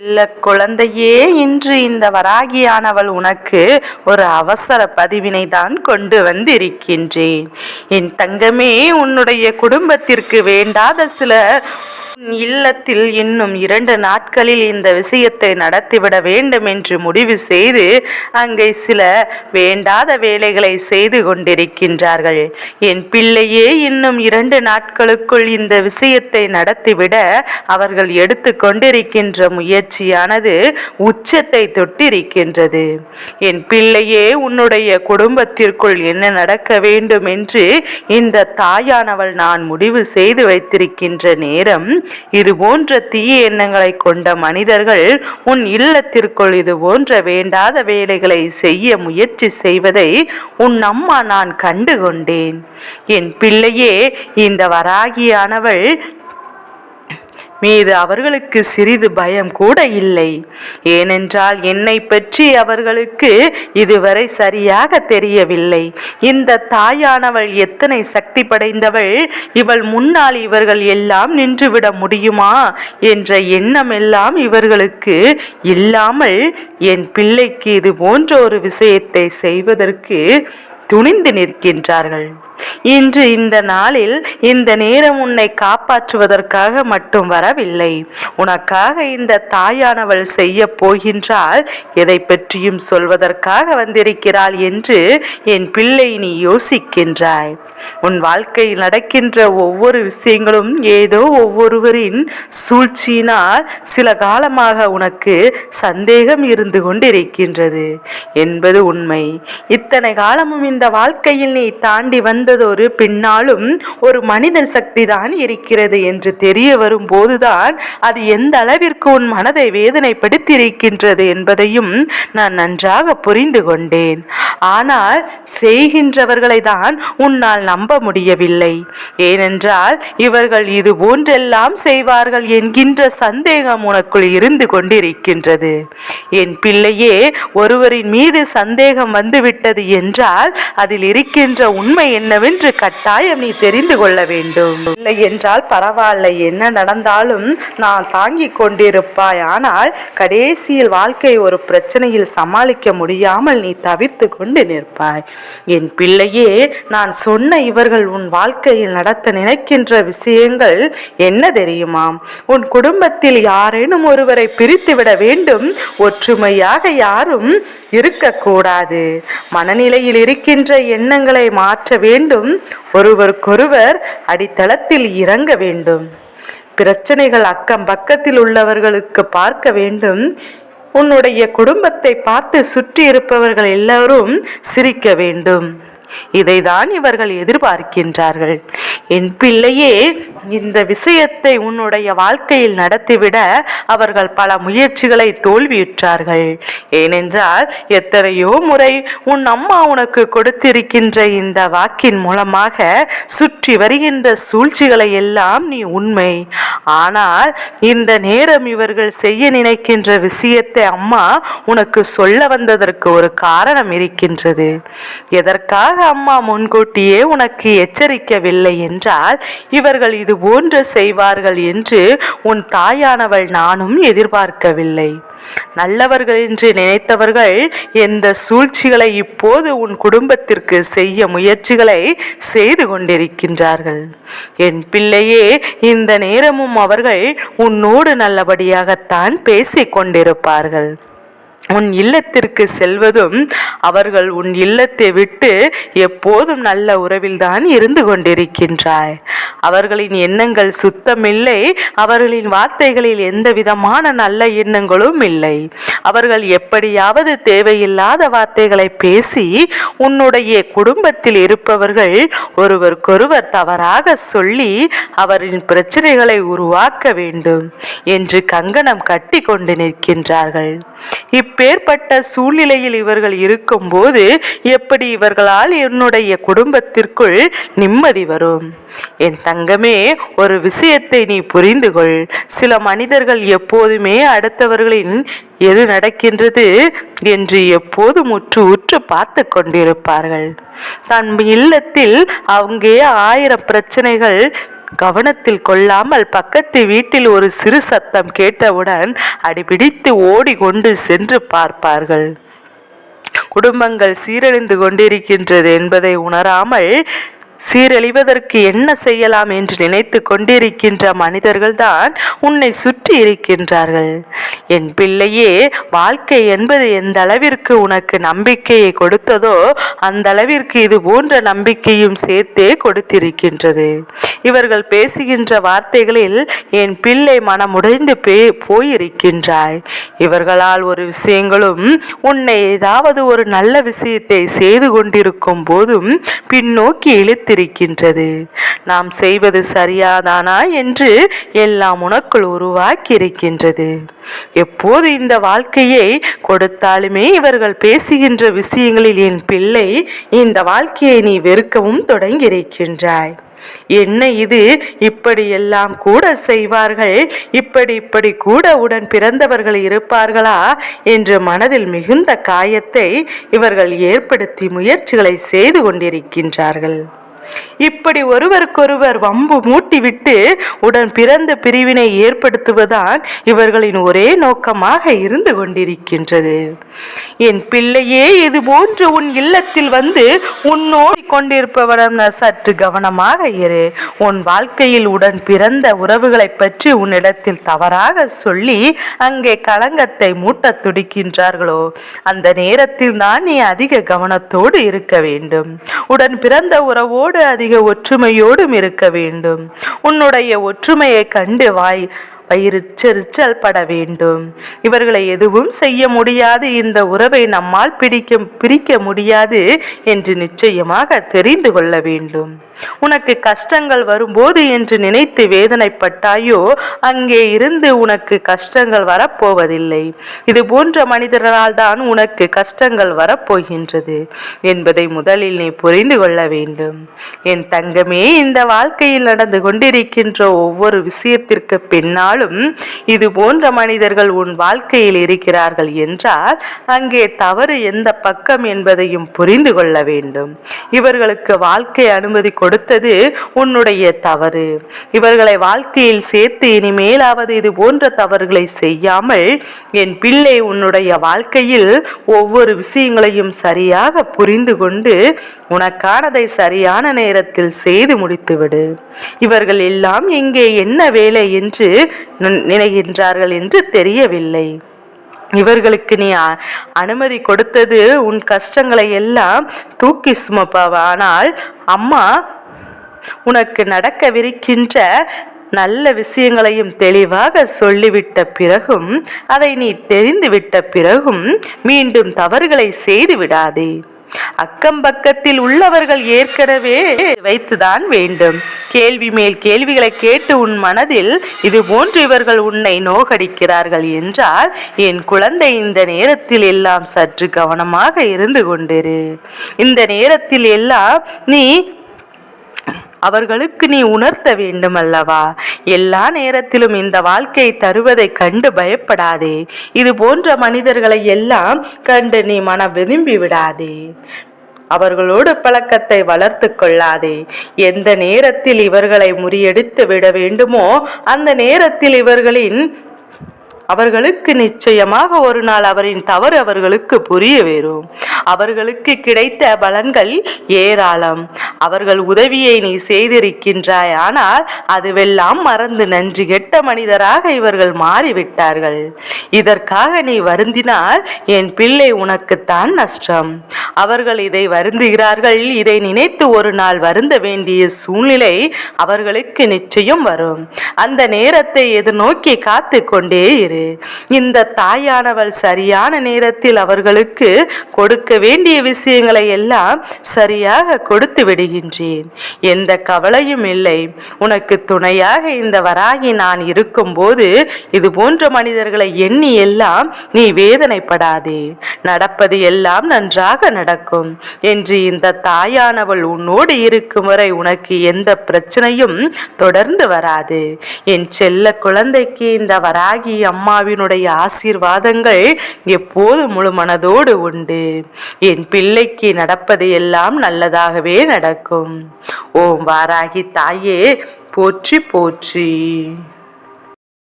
இல்ல குழந்தையே இன்று இந்த வராகியானவள் உனக்கு ஒரு அவசர பதிவினை தான் கொண்டு வந்திருக்கின்றேன். என் தங்கமே உன்னுடைய குடும்பத்திற்கு வேண்டாத சில உன் இல்லத்தில் இன்னும் இரண்டு நாட்களில் இந்த விஷயத்தை நடத்திவிட வேண்டும் என்று முடிவு செய்து அங்கே சில வேண்டாத வேலைகளை செய்து கொண்டிருக்கின்றார்கள். என் பிள்ளையே இன்னும் இரண்டு நாட்களுக்குள் இந்த விஷயத்தை நடத்திவிட அவர்கள் எடுத்து கொண்டிருக்கின்ற முயற்சியானது உச்சத்தை தொட்டிருக்கின்றது. என் பிள்ளையே உன்னுடைய குடும்பத்திற்குள் என்ன நடக்க வேண்டும் என்று இந்த தாயானவள் நான் முடிவு செய்து வைத்திருக்கின்ற நேரம் இது போன்ற தீய எண்ணங்களை கொண்ட மனிதர்கள் உன் இல்லத்திற்குள் இது போன்ற வேண்டாத வேலைகளை செய்ய முயற்சி செய்வதை உன் அம்மா நான் கண்டு கொண்டேன் என் பிள்ளையே இந்த வராகியானவள் மீது அவர்களுக்கு சிறிது பயம் கூட இல்லை. ஏனென்றால் என்னை பற்றி அவர்களுக்கு இதுவரை சரியாக தெரியவில்லை. இந்த தாயானவள் எத்தனை சக்தி படைந்தவள் இவள் முன்னால் இவர்கள் எல்லாம் நின்றுவிட முடியுமா என்ற எண்ணம் எல்லாம் இவர்களுக்கு இல்லாமல் என் பிள்ளைக்கு இது போன்ற ஒரு விஷயத்தை செய்வதற்கு துணிந்து நிற்கின்றார்கள். இன்று இந்த நாளில் இந்த நேரம் உன்னை காப்பாற்றுவதற்காக மட்டும் வரவில்லை. உனக்காக இந்த தாயானவள் செய்ய போகின்றால் எதை பற்றியும் சொல்வதற்காக வந்திருக்கிறாள் என்று என் பிள்ளை நீ யோசிக்கின்றாய். உன் வாழ்க்கையில் நடக்கின்ற ஒவ்வொரு விஷயங்களும் ஏதோ ஒவ்வொருவரின் சூழ்ச்சியினால் சில காலமாக உனக்கு சந்தேகம் இருந்து கொண்டிருக்கின்றது என்பது உண்மை. இத்தனை காலமும் இந்த வாழ்க்கையில் நீ தாண்டி வந்ததொரு பின்னாலும் ஒரு மனிதன் சக்தி தான் இருக்கிறது என்று தெரிய வரும் போதுதான் அது எந்த அளவிற்கு உன் மனதை வேதனைப்படுத்தியிருக்கின்றது என்பதையும் நான் நன்றாக புரிந்து கொண்டேன். ஆனால் செய்கின்றவர்களை தான் உன்னால் நம்ப முடியவில்லை. ஏனென்றால் இவர்கள் இது போன்றெல்லாம் செய்வார்கள் என்கின்ற சந்தேகம் உனக்குள் இருந்து கொண்டிருக்கின்றது. என் பிள்ளையே ஒருவரின் மீது சந்தேகம் வந்துவிட்டது என்றால் அதில் இருக்கின்ற உண்மை என்னவென்று கட்டாயம் நீ தெரிந்து கொள்ள வேண்டும். இல்லை என்றால் பரவாயில்லை என்ன நடந்தாலும் நான் தாங்கிக் கொண்டிருப்பாய். ஆனால் கடைசியில் வாழ்க்கை ஒரு பிரச்சனையில் சமாளிக்க முடியாமல் நீ தவிர்த்து கொண்டு நிற்பாய். என் பிள்ளையே நான் சொன்ன இவர்கள் உன் வாழ்க்கையில் நடத்த நினைக்கின்ற விஷயங்கள் என்ன தெரியுமா உன் குடும்பத்தில் யாரேனும் ஒருவரை பிரித்துவிட வேண்டும் ஒற்றுமையாக யாரும் இருக்கக்கூடாது. மனநிலையில் இருக்கின்ற எண்ணங்களை மாற்ற வேண்டும் ஒருவருக்கொருவர் அடித்தளத்தில் இறங்க வேண்டும். பிரச்சனைகள் அக்கம் பக்கத்தில் உள்ளவர்களுக்கு பார்க்க வேண்டும். உன்னுடைய குடும்பத்தை பார்த்து சுற்றி இருப்பவர்கள் எல்லாரும் சிரிக்க வேண்டும். இதைதான் இவர்கள் எதிர்பார்க்கின்றார்கள். என் பிள்ளையே இந்த விஷயத்தை உன்னுடைய வாழ்க்கையில் நடத்திவிட அவர்கள் பல முயற்சிகளை தோல்வியுற்றார்கள். ஏனென்றால் எத்தனையோ முறை உன் அம்மா உனக்கு கொடுத்திருக்கின்ற இந்த வாக்கின் மூலமாக சுற்றி வருகின்ற சூழ்ச்சிகளை எல்லாம் நீ உண்மை. ஆனால் இந்த நேரம் இவர்கள் செய்ய நினைக்கின்ற விஷயத்தை அம்மா உனக்கு சொல்ல வந்ததற்கு ஒரு காரணம் இருக்கின்றது. எதற்காக அம்மா முன்கூட்டியே உனக்கு எச்சரிக்கவில்லை என்று என்றால் இவர்கள் இது போன்று செய்வார்கள் என்று உன் தாயானவள் நானும் எதிர்பார்க்கவில்லை. நல்லவர்கள் என்று நினைத்தவர்கள் எந்த சூழ்ச்சிகளை இப்போது உன் குடும்பத்திற்கு செய்ய முயற்சிகளை செய்து கொண்டிருக்கின்றார்கள். என் பிள்ளையே இந்த நேரமும் அவர்கள் உன்னோடு நல்லபடியாகத்தான் பேசிக் கொண்டிருப்பார்கள் உன் இல்லத்திற்கு செல்வதும் அவர்கள் உன் இல்லத்தை விட்டு எப்போதும் நல்ல உறவில்தான் இருந்து கொண்டிருக்கின்றாய். அவர்களின் எண்ணங்கள் சுத்தமில்லை. அவர்களின் வார்த்தைகளில் எந்த விதமான நல்ல எண்ணங்களும் இல்லை. அவர்கள் எப்படியாவது தேவையில்லாத வார்த்தைகளை பேசி உன்னுடைய குடும்பத்தில் இருப்பவர்கள் ஒருவருக்கொருவர் தவறாக சொல்லி அவரின் பிரச்சனைகளை உருவாக்க வேண்டும் என்று கங்கணம் கட்டி கொண்டு நிற்கின்றார்கள். இப்பேற்பட்ட சூழ்நிலையில் இவர்கள் இருக்கும்போது எப்படி இவர்களால் என்னுடைய குடும்பத்திற்குள் நிம்மதி வரும்? என் தங்கமே ஒரு விஷயத்தை நீ புரிந்து கொள் சில மனிதர்கள் எப்போதுமே அடுத்தவர்களின் எது நடக்கின்றது என்று எப்போதும் முற்று உற்று பார்த்து கொண்டிருப்பார்கள். தன் இல்லத்தில் அங்கே ஆயிரம் பிரச்சனைகள் கவனத்தில் கொள்ளாமல் பக்கத்து வீட்டில் ஒரு சிறு சத்தம் கேட்டவுடன் அடிபிடித்து ஓடிக்கொண்டு சென்று பார்ப்பார்கள். குடும்பங்கள் சீரழிந்து கொண்டிருக்கின்றது என்பதை உணராமல் சீரழிவதற்கு என்ன செய்யலாம் என்று நினைத்து கொண்டிருக்கின்ற மனிதர்கள்தான் உன்னை சுற்றி இருக்கின்றார்கள். என் பிள்ளையே வாழ்க்கை என்பது எந்த அளவிற்கு உனக்கு நம்பிக்கையை கொடுத்ததோ அந்த அளவிற்கு இது போன்ற நம்பிக்கையும் சேர்த்தே கொடுத்திருக்கின்றது. இவர்கள் பேசுகின்ற வார்த்தைகளில் என் பிள்ளை மனமுடைந்து பே போயிருக்கின்றாய். இவர்களால் ஒரு விஷயங்களும் உன்னை ஏதாவது ஒரு நல்ல விஷயத்தை செய்து கொண்டிருக்கும் போதும் பின்னோக்கி இழுத்திருக்கின்றது. நாம் செய்வது சரியாதானா என்று எல்லாம் உனக்குள் உருவாக்கி இருக்கின்றது எப்போது இந்த வாழ்க்கையை கொடுத்தாலுமே இவர்கள் பேசுகின்ற விஷயங்களில் என் பிள்ளை இந்த வாழ்க்கையை நீ வெறுக்கவும் தொடங்கியிருக்கின்றாய். என்ன இது? இப்படியெல்லாம் கூட செய்வார்கள்? இப்படி இப்படி கூட உடன் பிறந்தவர்கள் இருப்பார்களா? என்று மனதில் மிகுந்த காயத்தை இவர்கள் ஏற்படுத்தி முயற்சிகளை செய்து கொண்டிருக்கின்றார்கள். இப்படி ஒருவருக்கொருவர் வம்பு மூட்டிவிட்டு உடன் பிறந்த பிரிவினை ஏற்படுத்துவதான் இவர்களின் ஒரே நோக்கமாக இருந்து கொண்டிருக்கின்றது. என் பிள்ளையே இது போன்று உன் இல்லத்தில் வந்து உன்னோடி கொண்டிருப்பவரம் சற்று கவனமாக இரு. உன் வாழ்க்கையில் உடன் பிறந்த உறவுகளை பற்றி உன்னிடத்தில் தவறாக சொல்லி அங்கே களங்கத்தை மூட்ட துடிக்கின்றார்களோ அந்த நேரத்தில் தான் நீ அதிக கவனத்தோடு இருக்க வேண்டும். உடன் பிறந்த உறவோடு அதிக ஒற்றுமையோடும் இருக்க வேண்டும். உன்னுடைய ஒற்றுமையை கண்டு வாய். வயிறுச்செரிச்சல் பட வேண்டும். இவர்களை எதுவும் செய்ய முடியாது. இந்த உறவை நம்மால் பிடிக்க பிரிக்க முடியாது என்று நிச்சயமாக தெரிந்து கொள்ள வேண்டும். உனக்கு கஷ்டங்கள் வரும்போது என்று நினைத்து வேதனைப்பட்டாயோ அங்கே இருந்து உனக்கு கஷ்டங்கள் வரப்போவதில்லை. இது போன்ற மனிதர்களால் தான் உனக்கு கஷ்டங்கள் வரப்போகின்றது என்பதை முதலில் நீ புரிந்து கொள்ள வேண்டும். என் தங்கமே இந்த வாழ்க்கையில் நடந்து கொண்டிருக்கின்ற ஒவ்வொரு விஷயத்திற்கு இருந்தாலும் இது போன்ற மனிதர்கள் உன் வாழ்க்கையில் இருக்கிறார்கள் என்றால் அங்கே தவறு எந்த பக்கம் என்பதையும் புரிந்து கொள்ள வேண்டும். இவர்களுக்கு வாழ்க்கை அனுமதி கொடுத்தது உன்னுடைய தவறு. இவர்களை வாழ்க்கையில் சேர்த்து இனிமேலாவது இது போன்ற தவறுகளை செய்யாமல் என் பிள்ளை உன்னுடைய வாழ்க்கையில் ஒவ்வொரு விஷயங்களையும் சரியாக புரிந்து கொண்டு உனக்கானதை சரியான நேரத்தில் செய்து முடித்துவிடு. இவர்கள் எல்லாம் இங்கே என்ன வேலை என்று நினைகின்றார்கள் என்று தெரியவில்லை. இவர்களுக்கு நீ அனுமதி கொடுத்தது உன் கஷ்டங்களை எல்லாம் தூக்கி சுமப்பாவானால் அம்மா உனக்கு நடக்கவிருக்கின்ற நல்ல விஷயங்களையும் தெளிவாக சொல்லிவிட்ட பிறகும் அதை நீ தெரிந்துவிட்ட பிறகும் மீண்டும் தவறுகளை செய்து விடாதே அக்கம் பக்கத்தில் உள்ளவர்கள் ஏற்கனவே வைத்துதான் வேண்டும். கேள்வி மேல் கேள்விகளை கேட்டு உன் மனதில் இது போன்று இவர்கள் உன்னை நோகடிக்கிறார்கள் என்றால் என் குழந்தை இந்த நேரத்தில் எல்லாம் சற்று கவனமாக இருந்து கொண்டிரு. இந்த நேரத்தில் எல்லாம் நீ அவர்களுக்கு நீ உணர்த்த வேண்டும் அல்லவா எல்லா நேரத்திலும் இந்த வாழ்க்கை தருவதை கண்டு பயப்படாதே. இது போன்ற மனிதர்களை எல்லாம் கண்டு நீ மன விரும்பி விடாதே. அவர்களோடு பழக்கத்தை வளர்த்து கொள்ளாதே. எந்த நேரத்தில் இவர்களை முறியடித்து விட வேண்டுமோ அந்த நேரத்தில் இவர்களின் அவர்களுக்கு நிச்சயமாக ஒரு நாள் அவரின் தவறு அவர்களுக்கு புரிய வரும் அவர்களுக்கு கிடைத்த பலன்கள் ஏராளம். அவர்கள் உதவியை நீ செய்திருக்கின்றாய் ஆனால் அதுவெல்லாம் மறந்து நன்றி கெட்ட மனிதராக இவர்கள் மாறிவிட்டார்கள். இதற்காக நீ வருந்தினால் என் பிள்ளை உனக்குத்தான் நஷ்டம். அவர்கள் இதை வருந்துகிறார்கள் இதை நினைத்து ஒரு நாள் வருந்த வேண்டிய சூழ்நிலை அவர்களுக்கு நிச்சயம் வரும். அந்த நேரத்தை எதிர்நோக்கி காத்து கொண்டே இரு. இந்த தாயானவள் சரியான நேரத்தில் அவர்களுக்கு கொடுக்க வேண்டிய விஷயங்களை எல்லாம் சரியாக கொடுத்து விடுகின்றேன். எந்த கவலையும் இல்லை. உனக்கு துணையாக இந்த வராகி நான் இருக்கும்போது இது போன்ற மனிதர்களை எண்ணி எல்லாம் நீ வேதனைப்படாதே. நடப்பது எல்லாம் நன்றாக நடக்கும். என்று இந்த தாயானவள் உன்னோடு இருக்கும் வரை உனக்கு எந்த பிரச்சனையும் தொடர்ந்து வராது. என் செல்ல குழந்தைக்கு இந்த வராகி அம்மா அம்மாவினுடைய ஆசீர்வாதங்கள் எப்போது முழு மனதோடு உண்டு. என் பிள்ளைக்கு நடப்பது எல்லாம் நல்லதாகவே நடக்கும். ஓம் வாராகி தாயே போற்றி போற்றி.